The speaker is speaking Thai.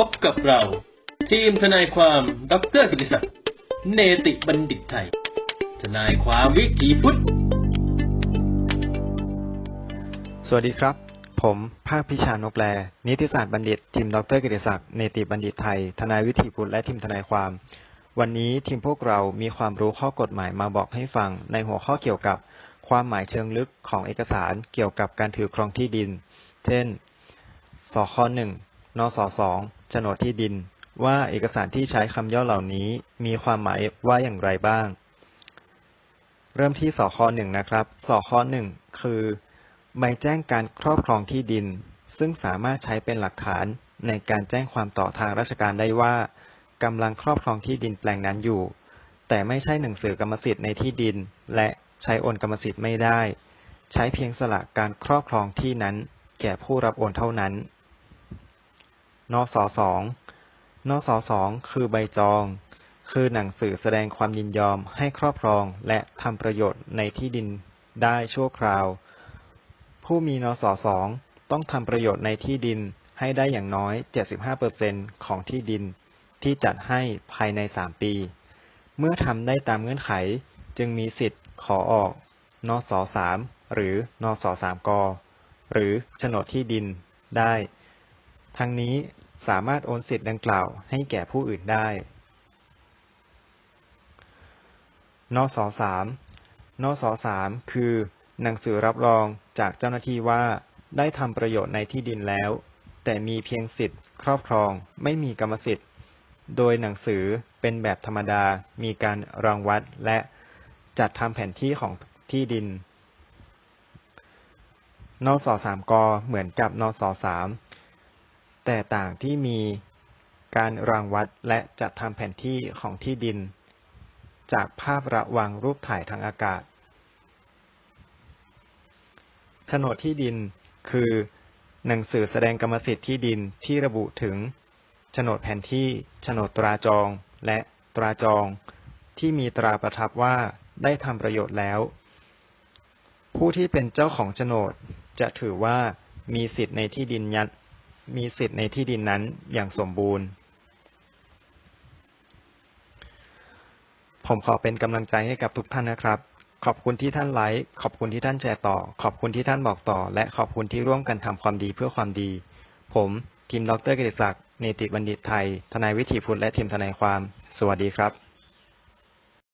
พบกับเรา ทีมทนายความดรกิติศักดิ์เนติบัณฑิตไทย ทนายความวิถีพุทธ สวัสดีครับ ผมภาคพิชานกแล นิติศาสตร์บัณฑิต ทีมดรกิติศักดิ์เนติบัณฑิตไทย ทนายวิถีพุทธและทีมทนายความ วันนี้ทีมพวกเรามีความรู้ข้อกฎหมายมาบอกให้ฟังในหัวข้อเกี่ยวกับความหมายเชิงลึกของเอกสารเกี่ยวกับการถือครองที่ดิน เช่น สคหนึ่งนสสอง ฉนดที่ดิน ว่าเอกสารที่ใช้คำย่อเหล่านี้มีความหมายว่าอย่างไรบ้าง เริ่มที่สคหนึ่งนะครับสคหนึ่งคือ ใบแจ้งการครอบครองที่ดิน ซึ่งสามารถใช้เป็นหลักฐานในการแจ้งความต่อทางราชการได้ว่ากำลังครอบครองที่ดินแปลงนั้นอยู่ แต่ไม่ใช่หนังสือกรรมสิทธิ์ในที่ดิน และใช้โอนกรรมสิทธิ์ไม่ได้ ใช้เพียงสละการครอบครองที่นั้น แก่ผู้รับโอนเท่านั้น นสสองนสสองคือใบจอง คือหนังสือแสดงความยินยอมให้ครอบครองและทำประโยชน์ในที่ดินได้ชั่วคราว ผู้มีนสสองต้องทำประโยชน์ในที่ดินให้ได้อย่างน้อย 75%ของที่ดินที่จัดให้ภายใน 3 ปี เมื่อทำได้ตามเงื่อนไขจึงมีสิทธิ์ขอออก นสสามหรือนสสามก หรือโฉนดที่ดินได้ ทั้งนี้สามารถโอนสิทธิ์ดังกล่าวให้แก่ผู้อื่นได้ นสสามนสสามคือ หนังสือรับรองจากเจ้าหน้าที่ว่า ได้ทำประโยชน์ในที่ดินแล้ว แต่มีเพียงสิทธิ์ ครอบครอง ไม่มีกรรมสิทธิ์ โดยหนังสือเป็นแบบธรรมดา มีการรังวัดและจัดทำแผนที่ของที่ดิน นสสามกเหมือนกับนสสาม แต่ต่างที่มีการรังวัดและจัดทำแผนที่ของที่ดิน จากภาพระวางรูปถ่ายทางอากาศโฉนดที่ดินคือ หนังสือแสดงกรรมสิทธิ์ที่ดินที่ระบุถึงโฉนดแผนที่โฉนดตราจองและตราจอง ที่มีตราประทับว่าได้ทำประโยชน์แล้ว ผู้ที่เป็นเจ้าของโฉนดจะถือว่ามีสิทธิ์ในที่ดินยัด มีสิทธิ์ในที่ดินนั้นอย่างสมบูรณ์ ผมขอเป็นกำลังใจให้กับทุกท่านนะครับ ขอบคุณที่ท่านไลค์ ขอบคุณที่ท่านแชร์ต่อ ขอบคุณที่ท่านบอกต่อ และขอบคุณที่ร่วมกันทำความดีเพื่อความดี ผมทีมดรกิติศักดิ์เนติบัณฑิตไทย ทนายวิถีพุทธและทีมทนายความ สวัสดีครับ